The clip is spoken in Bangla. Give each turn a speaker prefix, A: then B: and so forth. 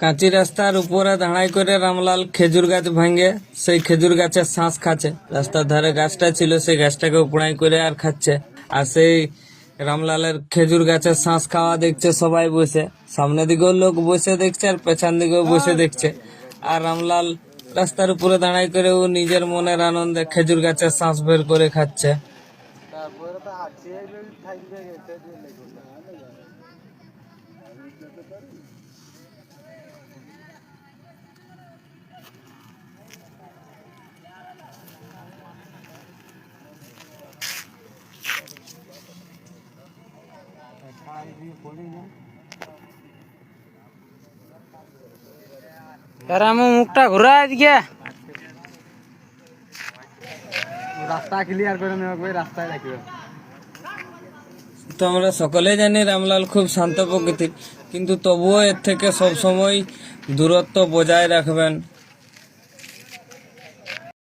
A: কাঁচি রাস্তার উপরে দাঁড়াই করে রামলাল খেজুর গাছ ভাঙে, সেই খেজুর গাছের শ্বাস খাচ্ছে। রাস্তার ধারে গাছটা ছিল, সেই গাছটাকে উপড়াই করে আর খাচ্ছে। আর সেই রামলালের খেজুর গাছের শ্বাস খাওয়া দেখছে, সবাই বসে। সামনে দিকেও লোক বসে দেখছে, আর পেছন দিকেও বসে দেখছে। আর রামলাল রাস্তার উপরে দাঁড়াই করে ও নিজের মনের আনন্দে খেজুর গাছের শ্বাস বের করে খাচ্ছে।
B: আমার মুখটা ঘুরাই দিকে।
C: রাস্তা ক্লিয়ার করে নেওয়া রাস্তায় রাখবে
A: তো আমরা সকলে জানি রামলাল খুব শান্ত প্রকৃতির কিন্তু তবুও এর থেকে সব সময় দূরত্ব বজায় রাখবেন।